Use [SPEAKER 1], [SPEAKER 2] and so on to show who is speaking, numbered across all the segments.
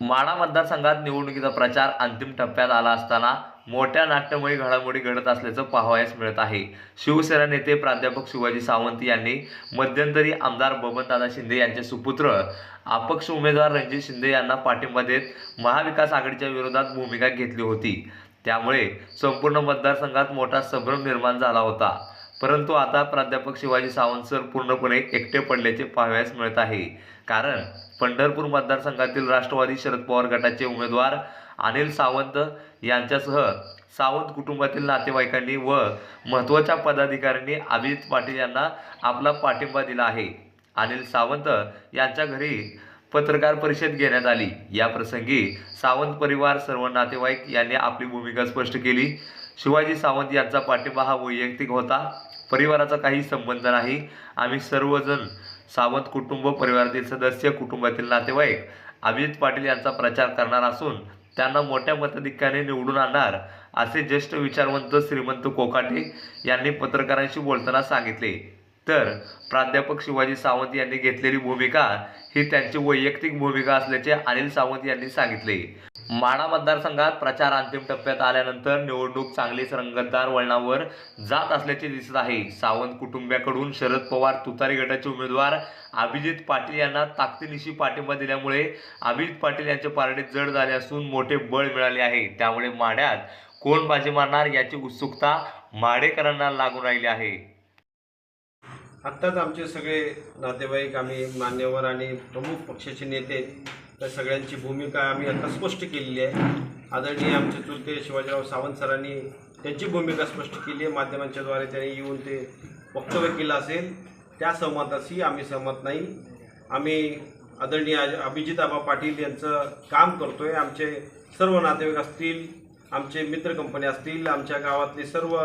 [SPEAKER 1] माढा मतदारसंघात निवडणुकीचा प्रचार अंतिम टप्प्यात आला असताना मोठ्या नाट्यमयी घडामोडी घडत असल्याचं पाहावयास मिळत आहे. शिवसेना नेते प्राध्यापक शिवाजी सावंत यांनी मध्यंतरी आमदार बबनदादा शिंदे यांचे सुपुत्र अपक्ष उमेदवार रणजित शिंदे यांना पाठिंबा देत महाविकास आघाडीच्या विरोधात भूमिका घेतली होती. त्यामुळे संपूर्ण मतदारसंघात मोठा संभ्रम निर्माण झाला होता. परंतु आता प्राध्यापक शिवाजी सावंत सर पूर्णपणे एकटे पडल्याचे पाहावयास मिळत आहे. कारण पंढरपूर मतदारसंघातील राष्ट्रवादी शरद पवार गटाचे उमेदवार अनिल सावंत यांच्यासह सावंत कुटुंबातील नातेवाईकांनी व महत्त्वाच्या पदाधिकाऱ्यांनी अभिजित पाटील यांना आपला पाठिंबा दिला आहे. अनिल सावंत यांच्या घरी पत्रकार परिषद घेण्यात आली. या प्रसंगी सावंत परिवार सर्व नातेवाईक यांनी आपली भूमिका स्पष्ट केली. शिवाजी सावंत यांचा पाठिंबा हा वैयक्तिक होता. परिवाराचा काही संबंध नाही. आम्ही सर्वजण सावंत कुटुंब परिवारातील सदस्य कुटुंबातील नातेवाईक. अभिजित पाटील यांचा प्रचार करणार असून त्यांना मोठ्या मताधिक्याने निवडून आणणार असे ज्येष्ठ विचारवंत श्रीमंत कोकाटे यांनी पत्रकारांशी बोलताना सांगितले. तर प्राध्यापक शिवाजी सावंत यांनी घेतलेली भूमिका ही त्यांची वैयक्तिक भूमिका असल्याचे अनिल सावंत यांनी सांगितले. माढा मतदारसंघात प्रचार अंतिम टप्प्यात आल्यानंतर निवडणूक चांगलीच रंगतदार वळणावर जात असल्याचे दिसत आहे. सावंत कुटुंबियाकडून शरद पवार तुतारी गटाचे उमेदवार अभिजित पाटील यांना ताकदीनिशी पाठिंबा दिल्यामुळे अभिजित पाटील यांचे पार्टीत जड झाले असून मोठे बळ मिळाले आहे. त्यामुळे माड्यात कोण बाजी मारणार याची उत्सुकता माडेकरांना लागून राहिली आहे.
[SPEAKER 2] आत्ताच आमचे सगळे नातेवाईक आम्ही मान्यवर आणि प्रमुख पक्षाचे नेते त्या सगळ्यांची भूमिका आम्ही आता स्पष्ट केलेली आहे. आदरणीय आमचे चुलते शिवाजीराव सावंत सरांनी त्यांची भूमिका स्पष्ट केली आहे. माध्यमांच्याद्वारे त्यांनी येऊन ते वक्तव्य केलं असेल. त्या सहमताशी आम्ही सहमत नाही. आम्ही आदरणीय अज- अभिजिताबा पाटील यांचं काम करतो आहे आमचे सर्व नातेवाईक असतील आमचे मित्र कंपनी असतील आमच्या गावातले सर्व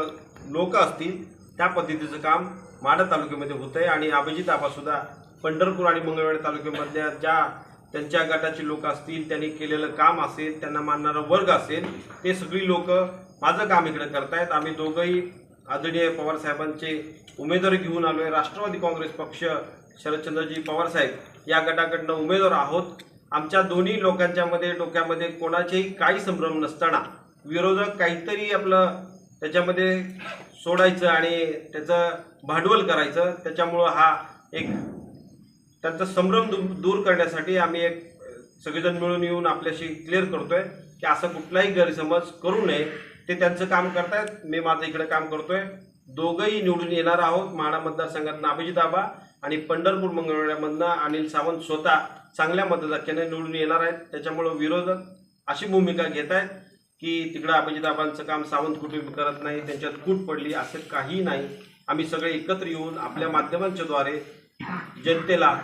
[SPEAKER 2] लोक असतील त्या पद्धतीचं काम माढा तालुक्यामध्ये होतं आहे आणि अभिजित आबासुद्धा पंढरपूर आणि मंगळवेढा तालुक्यामधल्या ज्या त्यांच्या गटाचे लोक असतील त्यांनी केलेलं काम असेल त्यांना मानणारा वर्ग असेल ते सगळी लोक माझं काम इकडे करतायत. आम्ही दोघंही आदरणीय पवार साहेबांचे उमेदवार घेऊन आहे राष्ट्रवादी काँग्रेस पक्ष शरदचंद्रजी पवार साहेब या गटाकडनं उमेदवार आहोत. आमच्या दोन्ही लोकांच्यामध्ये डोक्यामध्ये कोणाचेही काही संभ्रम नसताना विरोधक काहीतरी आपलं त्याच्यामध्ये सोडायचं आणि त्याचं भांडवल करायचं. त्याच्यामुळं हा एक त्यांचा संभ्रम दू दूर करण्यासाठी आम्ही एक सगळेजण मिळून येऊन आपल्याशी क्लिअर करतोय की असं कुठलाही गैरसमज करू नये. ते त्यांचं काम करतायत. मी माझं इकडे काम करतोय. दोघंही निवडून येणार आहोत. माढा मतदारसंघातनं अभिजित आबा आणि पंढरपूर मंगळवेढ्यामधनं अनिल सावंत स्वतः चांगल्या मतदाक्याने निवडून येणार आहेत. त्याच्यामुळं विरोधक अशी भूमिका घेत आहेत की तिकडं अभिजित आबांचं काम सावंत कुटुंब करत नाही त्यांच्यात कूट पडली असं काही नाही. आम्ही सगळे एकत्र येऊन आपल्या माध्यमांच्याद्वारे जनतेला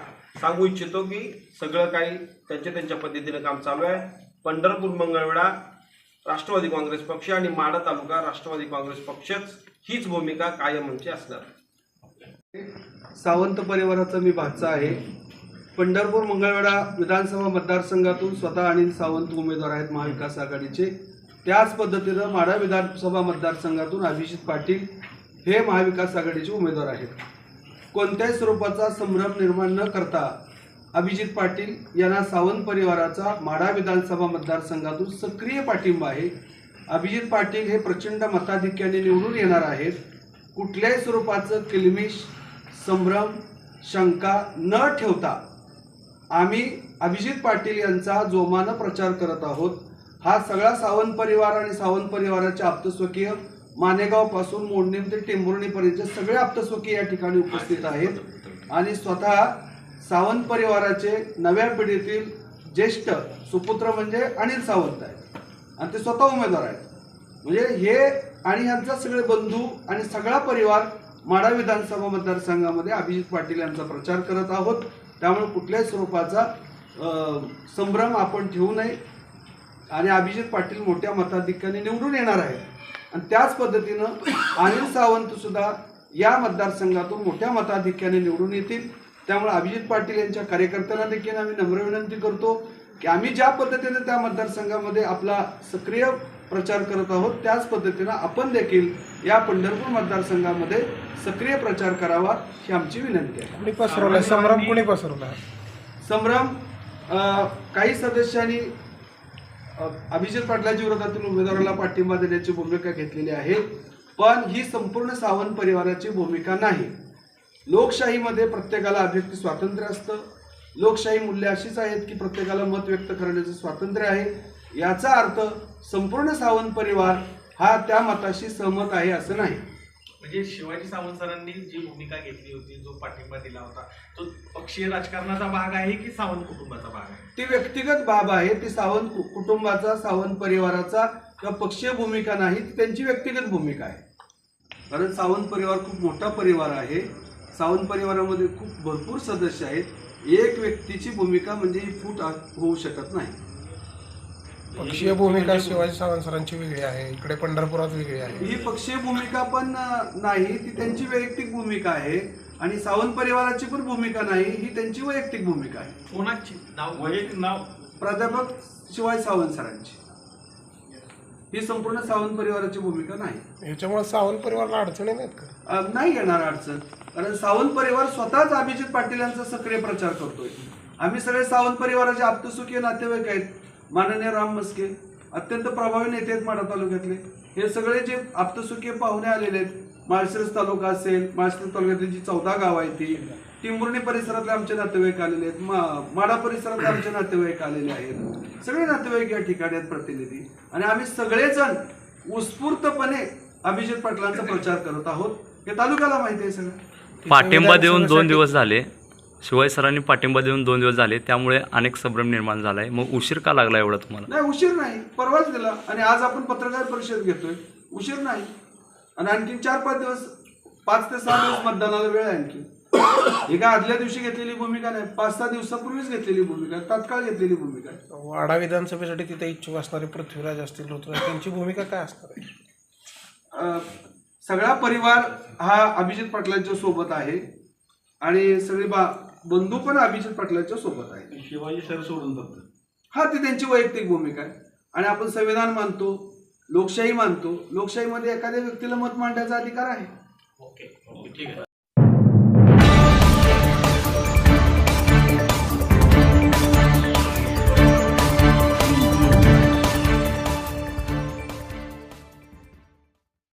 [SPEAKER 2] सांगू इच्छितो की सगळं काही त्यांच्या त्यांच्या पद्धतीनं काम चालू आहे. पंढरपूर मंगळवेढा राष्ट्रवादी काँग्रेस पक्ष आणि माढा तालुका राष्ट्रवादी काँग्रेस पक्षच हीच भूमिका कायम म्हणजे असणार.
[SPEAKER 3] सावंत परिवाराचा मी भाचा आहे. पंढरपूर मंगळवेढा विधानसभा मतदारसंघातून स्वतः अनिल सावंत उमेदवार आहेत महाविकास आघाडीचे. त्याच पद्धतीनं माढा विधानसभा मतदारसंघातून अभिजित पाटील हे महाविकास आघाडीचे उमेदवार आहेत. कोणत्याही स्वरूपाचा संभ्रम निर्माण न करता अभिजित पाटील यांना सावंत परिवाराचा माढा विधानसभा मतदारसंघातून सक्रिय पाठिंबा आहे. अभिजित पाटील हे प्रचंड मताधिक्याने निवडून येणार आहेत. कुठल्याही स्वरूपाचं किलमिश संभ्रम शंका न ठेवता आम्ही अभिजित पाटील यांचा जोमानं प्रचार करत आहोत. हा सगळा सावंत परिवार आणि सावंत परिवाराचे आप्तस्वकीय मानेगावपासून मोडणी ते टेंभुर्णीपर्यंतचे सगळे आप्तस्वकीय या ठिकाणी उपस्थित आहेत. आणि स्वतः सावंत परिवाराचे नव्या पिढीतील ज्येष्ठ सुपुत्र म्हणजे अनिल सावंत आहे आणि ते स्वतः उमेदवार आहेत. म्हणजे हे आणि यांचा सगळे बंधू आणि सगळा परिवार माढा विधानसभा मतदारसंघामध्ये अभिजित पाटील यांचा प्रचार करत आहोत. त्यामुळे कुठल्याही स्वरूपाचा संभ्रम आपण ठेवू नये. आणि अभिजित पाटील मोठ्या मताधिक्याने निवडून येणार आहे आणि त्याच पद्धतीनं अनिल सावंत सुद्धा या मतदारसंघातून मोठ्या मताधिक्याने निवडून येतील. त्यामुळे अभिजित पाटील यांच्या कार्यकर्त्यांना देखील आम्ही नम्र विनंती करतो की आम्ही ज्या पद्धतीने त्या मतदारसंघामध्ये आपला सक्रिय प्रचार करत आहोत त्याच पद्धतीनं आपण देखील या पंढरपूर मतदारसंघामध्ये सक्रिय प्रचार करावा ही आमची विनंती आहे.
[SPEAKER 4] कुणी पसरवलाय? संभ्रम कुणी पसरवलाय?
[SPEAKER 3] संभ्रम काही सदस्यांनी अभिजित पाटलाच्या विरोधातून उमेदवाराला पाठिंबा देण्याची भूमिका घेतलेली आहे. पण ही संपूर्ण सावंत परिवाराची भूमिका नाही. लोकशाहीमध्ये प्रत्येकाला अभिव्यक्ती स्वातंत्र्य असतं. लोकशाही मूल्य अशीच आहेत की प्रत्येकाला मत व्यक्त करण्याचं स्वातंत्र्य आहे. याचा अर्थ संपूर्ण सावंत परिवार हा त्या मताशी सहमत आहे असं नाही.
[SPEAKER 4] म्हणजे शिवाजी सावंत सरांनी जी भूमिका घेतली होती जो पाठिंबा दिला होता तो पक्षीय राजकारणाचा भाग आहे की सावंत कुटुंबाचा भाग आहे?
[SPEAKER 3] ती व्यक्तिगत बाब आहे ती सावंत कु- कुटुंबाचा सावंत परिवाराचा किंवा पक्षीय भूमिका नाही ती त्यांची व्यक्तिगत भूमिका आहे. कारण सावंत परिवार खूप मोठा परिवार आहे. सावंत परिवारामध्ये खूप भरपूर सदस्य आहेत. एक व्यक्तीची भूमिका म्हणजे ही फूट होऊ शकत नाही.
[SPEAKER 5] पक्षीय भूमिका शिवाजी सावंत सरांची वेगळी आहे इकडे पंढरपुरात वेगळी आहे.
[SPEAKER 3] ही पक्षीय भूमिका पण नाही ती त्यांची वैयक्तिक भूमिका आहे आणि सावंत परिवाराची पण भूमिका नाही ही त्यांची वैयक्तिक भूमिका आहे.
[SPEAKER 4] कोणाची? नाव? वैयक्तिक नाव?
[SPEAKER 3] प्राध्यापक शिवाजी सावंत सरांची. ही संपूर्ण सावंत परिवाराची भूमिका नाही.
[SPEAKER 5] याच्यामुळे सावंत परिवाराला अडचणी नाहीत का?
[SPEAKER 3] नाही येणार अडचण. कारण सावंत परिवार स्वतःच अभिजित पाटील यांचा सक्रिय प्रचार करतोय. आम्ही सगळे सावंत परिवाराचे आप्तसुखी नातेवाईक आहेत. माननीय राम मस्के अत्यंत प्रभावी नेते आहेत माडा तालुक्यातले. हे सगळे जे आप्तसुखी पाहुणे आलेले आहेत माळशिरस तालुका असेल माळशिरस तालुक्यातली जी चौदा गाव आहेत ती टिंबुर्णी परिसरातले आमचे नातेवाईक आलेले आहेत मा माडा परिसरातले आमचे नातेवाईक आलेले आहेत. सगळे नातेवाईक या ठिकाणी आहेत प्रतिनिधी. आणि आम्ही सगळेजण उत्स्फूर्तपणे अभिजित पाटलांचा प्रचार करत आहोत. हे तालुक्याला माहिती आहे सगळं.
[SPEAKER 1] पाठिंबा देऊन दोन दिवस झाले. शिवाजी सरांनी पाठिंबा देऊन दोन दिवस झाले त्यामुळे अनेक संभ्रम निर्माण झाला आहे मग उशीर का लागला एवढा तुम्हाला?
[SPEAKER 3] नाही उशीर नाही. परवाच दिला. आणि आज आपण पत्रकार परिषद घेतोय. उशीर नाही. आणि आणखी चार पाच दिवस पाच ते सहा दिवस मतदानाला वेळ आहे आणखी ही काय आदल्या दिवशी घेतलेली भूमिका नाही. पाच सहा दिवसापूर्वीच घेतलेली भूमिका आहे, तात्काळ घेतलेली भूमिका आहे.
[SPEAKER 5] वाडा विधानसभेसाठी तिथे इच्छुक असणारे पृथ्वीराज असतील ऋतुराज त्यांची भूमिका काय असणार आहे?
[SPEAKER 3] अ, सगळा परिवार हा अभिजित पाटलांच्या सोबत आहे. आणि सगळे बा बंधू पण अभिजित पाटलांच्या सोबत आहे
[SPEAKER 2] शिवाजी सर सोडून फक्त
[SPEAKER 3] हा ती त्यांची वैयक्तिक भूमिका आहे. आणि आपण संविधान मानतो लोकशाही मानतो. लोकशाहीमध्ये एखाद्या व्यक्तीला मत मांडण्याचा अधिकार आहे.
[SPEAKER 4] ओके ओके ठीक आहे.